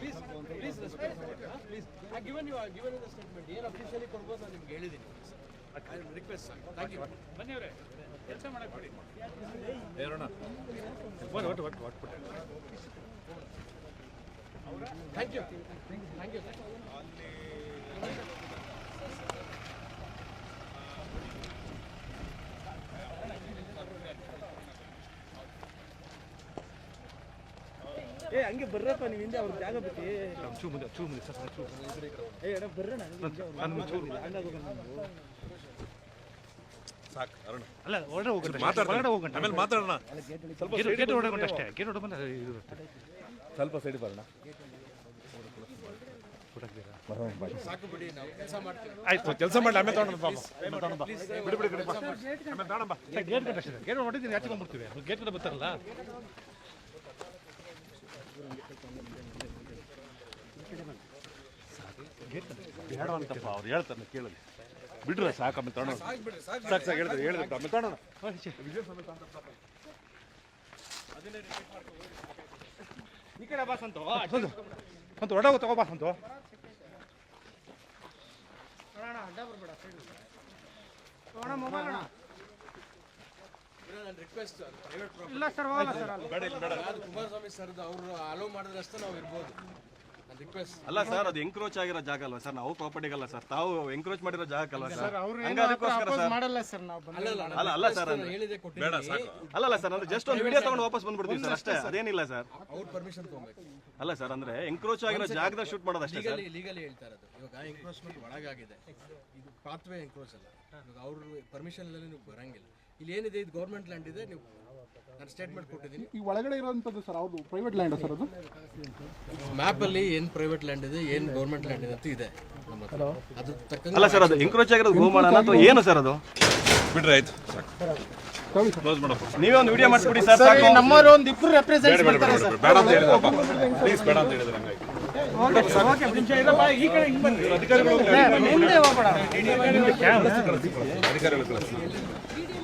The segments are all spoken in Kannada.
Please please response please I given you given the statement ಏನು ಅಫಿಷಿಯಲಿ ಕೊಡ್ಬೋದು ನಾನು ನಿಮ್ಗೆ ಹೇಳಿದ್ದೀನಿ. ರಿಕ್ವೆಸ್ಟ್ ಥ್ಯಾಂಕ್ ಯು ಬನ್ನಿ ಅವರೇ. ಕೆಲಸ ಮಾಡಕ್ ಬಿಡಿ. ಥ್ಯಾಂಕ್ ಯು ಥ್ಯಾಂಕ್ ಯು ಏ ಹಂಗೆ ಬರ್ರಪ್ಪ ನೀವು ಹಿಂದೆ ಅವ್ರ ಜಾಗ ಬಿಟ್ಟು. ಚೂ ಮುಂದೆ ಚೂ ಮುಂದೆ ಸರ್ ಚೂ ಏ ಅಣ್ಣ ನಾವು. ಸಾಕು ಅರುಣ. ಅಲ್ಲ ಹೊರಡೆ ಹೋಗಂಟ ಮಾತಾಡ ಹೋಗಂಟ ಆಮೇಲೆ ಮಾತಾಡೋಣ. ಸ್ವಲ್ಪ ಗೇಟ್ ಹೊರಗಂಟ ಅಷ್ಟೇ. ಗೇಟ್ ಹೊರಗೆ ಬಂದ ಇದು ಸ್ವಲ್ಪ ಸೈಡ್ ಬರೋಣ. ಸಾಕು ಬಿಡಿ ನಾವು ಕೆಲಸ ಮಾಡ್ತೀವಿ. ಆಯ್ತು. ಕೆಲಸ ಮಾಡಿ ಆಮೇಲೆ ತಗೊಂಡು ಪಾಪ. ಆಮೇಲೆ ತಗೊಂಡು ಬಾ. ಬಿಡು ಬಿಡು ಬಿಡು ಬಾ. ಆಮೇಲೆ ತಗೊಂಡು ಬಾ. ಗೇಟ್ ಗಂಟೆ ಅಷ್ಟೇ. ಗೇಟ್ ಹೊಡಿತೀನಿ ಆಚೆ ಬಂದ್ಬಿಡ್ತೀವಿ ಗೇಟ್ ಕಡೆ ಬರ್ತಾರಲ್ಲ. ಬೇಡ ಅಂತಪ್ಪ ಅವ್ರು ಹೇಳ್ತಾರೆ ಕೇಳಲಿ. ಬಿಡ್ರೆ, ಸಾಕು, ಆಮೇಲೆ ತಗೊಂಡು ಸಾಕು ಸಾಕು ಸಾಕು ಹೇಳಿದ್ರೆ ಆಮೇಲೆ ತಗೊಂಡು ಈ ಕಡೆ ಬಾ ಸಂತು. ಸಂತು ಹೊರಡೋಗು ತಗೋ ಬಾ ಸಂತು. ನನ್ನ ಮೊಬೈಲ್ ಪ್ರೈವೇಟ್ ಇಲ್ಲ ಸರ್ ಹೋಗಲ್ಲ ಸರ್ ಬೇಡ ಇಲ್ಲಿ ಬೇಡ. ಅದು ಕುಮಾರಸ್ವಾಮಿ ಸರ್ದು ಅವರು ಅಲೋ ಮಾಡಿದ್ರೆ ಅಷ್ಟೇ ನಾವು ಇರ್ಬೋದು. ನನ್ನ ರಿಕ್ವೆಸ್ಟ್ ಅಲ್ಲ ಸರ್ ಅದು ಎಂಕ್ರೋಚ್ ಆಗಿರೋ ಜಾಗ ಅಲ್ವಾ ಸರ್ ನಾವು ಪ್ರಾಪರ್ಟಿಗಲ್ಲ ಸರ್ ತಾವು ಎಂಕ್ರೋಚ್ ಮಾಡಿರೋ ಜಾಗ ಅಲ್ವಾ ಸರ್ ಅವ್ರು ಹಂಗ ಅದಕ್ಕೋಸ್ಕರ ಸರ್ ಮಾಡಲ್ಲ ಸರ್ ನಾವು ಅಲ್ಲ ಅಲ್ಲ ಸರ್ ಹೇಳಿದೆ ಕೊಟ್ಟಿದ್ದೀನಿ. ಅಲ್ಲಲ್ಲ ಸರ್ ಅಂದ್ರೆ ಜಸ್ಟ್ ಒಂದು ವಿಡಿಯೋ ತಗೊಂಡು ವಾಪಸ್ ಬಂದ್ಬಿಡ್ತೀವಿ ಸರ್ ಅಷ್ಟೇ. ಅದೇನಿಲ್ಲ ಸರ್ ಅವ್ರ ಪರ್ಮಿಷನ್ ತೊಗೊಬೇಕು. ಅಲ್ಲ ಸರ್ ಅಂದ್ರೆ ಎಂಕ್ರೋಚ್ ಆಗಿರೋ ಜಾಗದ ಶೂಟ್ ಮಾಡೋದು ಅಷ್ಟೇ ಸರ್ ಲೀಗಲಿ ಲೀಗಲಿ ಹೇಳ್ತಾ ಇರೋದು ಇವಾಗ ಎಂಕ್ರೋಚ್ಮೆಂಟ್ ಒಳಗಾಗಿದೆ. ಇದು ಪಾತ್ವೇ ಎಂಕ್ರೋಚ್ ಅಲ್ಲ. ಇವಾಗ ಅವ್ರ ಪರ್ಮಿಷನ್ ಇಲ್ಲದೆ ನೀವು ಬರಂಗಿಲ್ಲ. ಇಲ್ಲಿ ಏನಿದೆ? ಇದು ಗೌರ್ಮೆಂಟ್ ಲ್ಯಾಂಡ್ ಇದೆ. ನೀವು ನಾನು ಸ್ಟೇಟ್ಮೆಂಟ್ ಕೊಟ್ಟಿದ್ದೀನಿ. ಈ ಒಳಗಡೆ ಇರೋಂಥದ್ದು ಸರ್ ಅವ್ರದ್ದು ಪ್ರೈವೇಟ್ ಲ್ಯಾಂಡ್ ಸರ್ ಅದು? ಮ್ಯಾಪ್ ಅಲ್ಲಿ ಏನ್ ಪ್ರೈವೇಟ್ ಲ್ಯಾಂಡ್ ಇದೆ ಏನು ಗೌರ್ಮೆಂಟ್ ಲ್ಯಾಂಡ್ ಇದೆ ಅಂತ ಇದೆ. ನಮ್ಮ ಹತ್ರ. ಅದ್ರ ತಕ್ಕಂಗೆ ಅಲ್ಲ ಸರ್ ಅದು ಎಂಕ್ರೋಚ್ ಆಗಿರೋದು ಗೋಮಾಳ ಅಥವಾ ಏನು ಸರ್ ಅದು? ಬಿಡ್ರಿ ಆಯ್ತು ಸಾಕು. ಕ್ಲೋಸ್ ಮಾಡಪ್ಪ. ನೀವೇ ಒಂದು ವಿಡಿಯೋ ಮಾಡಿಸ್ಬಿಡಿ ಸರ್ ಸಾಕು. ನಮ್ಮವ್ರು ಒಂದು ಇಬ್ರು ರೆಪ್ರೆಸೆಂಟ್ ಬೇಡ ಬೇಡ ಬೇಡ ಬೇಡ ಅಂತ ಹೇಳಿದ್ರಪ್ಪ ಪ್ಲೀಸ್ ಬೇಡ ಅಂತ ಹೇಳಿದ್ರೆ ಹಂಗಾಗಿ. ಈ ಕಡೆ ಹಿಂಗ್ ಬನ್ನಿ. ಹಿಂದೆ ಹೋಗ್ಬೇಡ. ಅಧಿಕಾರಿಗಳು ಕಳಿಸಿ.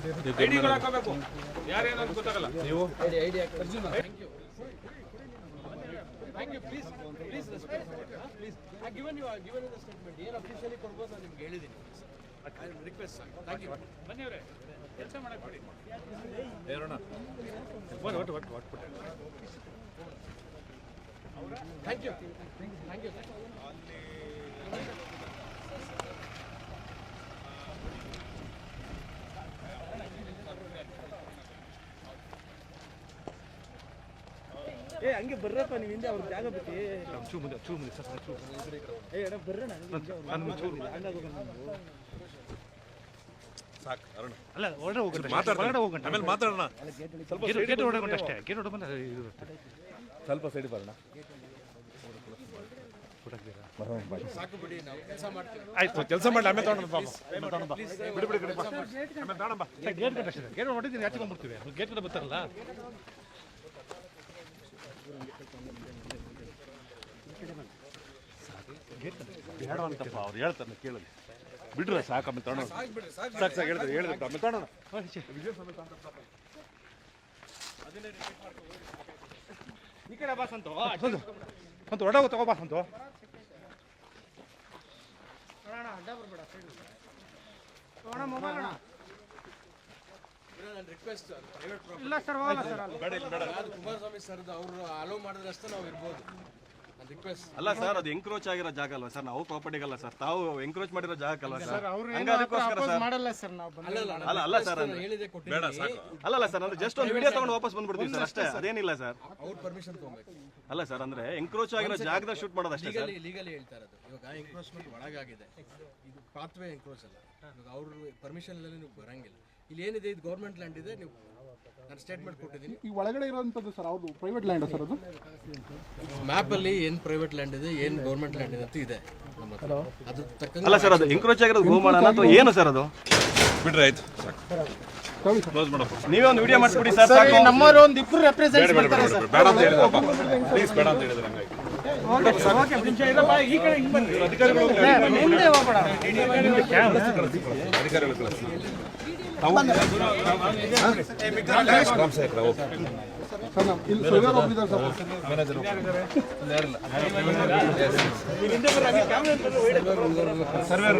ನಾವು? Sir thank you please please respect please I given you given the statement ಏನು ಅಫಿಷಿಯಲಿ ಕೊಡ್ಬೋದು ನಾನು ನಿಮ್ಗೆ ಹೇಳಿದ್ದೀನಿ. ರಿಕ್ವೆಸ್ಟ್ ಥ್ಯಾಂಕ್ ಯು ಬನ್ನಿ ಅವರೇ. ಕೆಲಸ ಮಾಡಕ್ ಬಿಡಿ ಹೇಳೋಣ ಒಟ್ಟು ಒಟ್ಟು ಒಟ್ಟು ಒಟ್ಟು ಥ್ಯಾಂಕ್ ಯು ಥ್ಯಾಂಕ್ ಯು ಏ ಹಂಗೆ ಬರ್ರಪ್ಪ ನೀವು ಹಿಂದೆ ಅವ್ರ ಜಾಗ ಬಿಟ್ಟು. ಚೂ ಮುಂದೆ ಚೂ ಮುಂದೆ ಸರ್ ಚೂ ಏ ಅಣ್ಣ ಸಾಕು ಅರುಣ್. ಅಲ್ಲ ಹೋಗಂಟ ಮಾತಾಡ್ತೀನಿ. ಹೋಗಂಟ ಆಮೇಲೆ ಮಾತಾಡೋಣ. ಸ್ವಲ್ಪ ಗೇಟ್ ಗೇಟ್ ಹೊರಗಂಟ ಅಷ್ಟೇ ಗೇಟ್ ಹೊರಗೆ ಬಂದ ಇದು ಸ್ವಲ್ಪ ಸೈಡ್ ಬರೋಣ. ಸಾಕು ಬಿಡಿ ನಾವು ಕೆಲಸ ಮಾಡ್ತೀವಿ. ಆಯ್ತು ಕೆಲಸ ಮಾಡಿ ಆಮೇಲೆ ತಗೊಂಡು ಪಾಪ ಆಮೇಲೆ ತಗೊಂಡು ಬಾ. ಬಿಡು ಬಿಡು ಬಿಡು ಬಾ. ಆಮೇಲೆ ತಗೊಂಡು ಬಾ. ಗೇಟ್ ಅಷ್ಟೇ ಗೇಟ್ ಬಂದ್ಬಿಡ್ತೀವಿ. ಗೇಟ್ ಕಡೆ ಬರ್ತಾರಲ್ಲ. ಬೇಡ ಅಂತಪ್ಪ, ಅವ್ರು ಹೇಳ್ತಾರೆ ಕೇಳಲಿ ಬಿಡ್ರೆ ಸಾಕು, ಆಮೇಲೆ ತಗೊಂಡು ಸಾಕು ಸಾಕು ಹೇಳಿದ್ರೆ ಹೇಳಿದ್ರೆ ಆಮೇಲೆ ತಗೊಂಡು ಈ ಕಡೆ ಬಾ ಸಂತು. ಸಂತು ಸಂತು, ಹೊರಡೋಗು, ತಗೋ ಮೊಬೈಲ್ ಸಂತು ನನ್ನ ರಿಕ್ವೆಸ್ಟ್ ಪ್ರೈವೇಟ್ ಇಲ್ಲ ಸರ್ ಹೋಗಲ್ಲ ಸರ್ ಬೇಡ ಇಲ್ಲಿ ಬೇಡ. ಅದು ಕುಮಾರಸ್ವಾಮಿ ಸರ್ದು ಅವರು ಅಲೋ ಮಾಡಿದ್ರೆ ಅಷ್ಟೇ ನಾವು ಇರ್ಬೋದು. ನನ್ನ ರಿಕ್ವೆಸ್ಟ್ ಅಲ್ಲ ಸರ್ ಅದು ಎಂಕ್ರೋಚ್ ಆಗಿರೋ ಜಾಗ ಅಲ್ವಾ ಸರ್ ನಾವು ಪ್ರಾಪರ್ಟಿಗಲ್ಲ ಸರ್ ತಾವು ಎಂಕ್ರೋಚ್ ಮಾಡಿರೋ ಜಾಗ ಅಲ್ವಾ ಸರ್ ಅವ್ರು ಹಂಗ ಅದಕ್ಕೋಸ್ಕರ ಸರ್ ಮಾಡಲ್ಲ ಸರ್ ನಾವು ಅಲ್ಲಲ್ಲ ಅಲ್ಲ ಅಲ್ಲ ಸರ್ ನಾನು ಹೇಳಿದೆ ಬೇಡ ಕೊಟ್ಟಿದ್ದೀನಿ ಸಾಕು ಅಲ್ಲಲ್ಲ ಸರ್ ಅಂದ್ರೆ ಜಸ್ಟ್ ಒಂದು ವಿಡಿಯೋ ತಗೊಂಡು ವಾಪಸ್ ಬಂದ್ಬಿಡ್ತೀವಿ ಸರ್ ಅಷ್ಟೇ. ಅದೇನಿಲ್ಲ ಸರ್ ಅವ್ರ ಪರ್ಮಿಷನ್ ತೊಗೊಬೇಕು. ಅಲ್ಲ ಸರ್ ಅಂದ್ರೆ ಎಂಕ್ರೋಚ್ ಆಗಿರೋ ಜಾಗದ ಶೂಟ್ ಮಾಡೋದು ಅಷ್ಟೇ ಸರ್ ಲೀಗಲಿ ಲೀಗಲಿ ಹೇಳ್ತಾ ಇರೋದು. ಇವಾಗ ಎಂಕ್ರೋಚ್ಮೆಂಟ್ ಒಳಗಾಗಿದೆ. ಇದು ಪಾತ್ವೇ ಎಂಕ್ರೋಚ್ ಅಲ್ಲ. ಇವಾಗ ಅವ್ರ ಪರ್ಮಿಷನ್ ಇಲ್ಲದೆ ನೀವು ಬರಂಗಿಲ್ಲ. ಇಲ್ಲಿ ಏನಿದೆ? ಇದು ಗೌರ್ಮೆಂಟ್ ಲ್ಯಾಂಡ್ ಇದೆ. ನೀವು ನಾನು ಸ್ಟೇಟ್ಮೆಂಟ್ ಕೊಟ್ಟಿದ್ದೀನಿ. ಈ ಒಳಗಡೆ ಇರೋಂಥದ್ದು ಸರ್ ಅವ್ರದ್ದು ಪ್ರೈವೇಟ್ ಲ್ಯಾಂಡ್ ಸರ್ ಅದು? ಮ್ಯಾಪಲ್ಲಿ ಏನು ಪ್ರೈವೇಟ್ ಲ್ಯಾಂಡ್ ಇದೆ ಏನು ಗೌರ್ಮೆಂಟ್ ಲ್ಯಾಂಡ್ ಇದೆ ಅಂತ ಇದೆ ನಮ್ಮ ಹತ್ರ. ಅದು ತಕ್ಕಂಗೆ ಅಲ್ಲ ಸರ್ ಅದು ಎಂಕ್ರೋಚ್ ಆಗಿರೋದು ಗೋಮಾಳ ಅಥವಾ ಏನು ಸರ್ ಅದು? ಬಿಡ್ರಿ ಆಯ್ತು ಸಾಕು. ತಗೊಳ್ಳಿ ಸರ್. ಕ್ಲೋಸ್ ಮಾಡಪ್ಪ. ನೀವೇ ಒಂದು ವಿಡಿಯೋ ಮಾಡಿಸ್ಬಿಡಿ ಸರ್ ಸಾಕು. ನಮ್ಮವರು ಒಂದು ಇಬ್ಬರು ರೆಪ್ರೆಸೆಂಟ್ ಬೇಡ ಬೇಡ ಬೇಡ. ಬೇಡ ಅಂತ ಹೇಳಿದ್ರಪ್ಪ ಪ್ಲೀಸ್ ಬೇಡ ಅಂತ ಹೇಳಿದ್ರೆ ಹಂಗಾಗಿ. ಸರ್ವೇರ್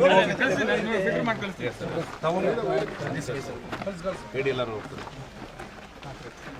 ಮಾಡ್ಕೊಳ್ತೀವಿ ಸರ್ ತಾವು ಎಲ್ಲರೂ ಹೋಗ್ತಾರೆ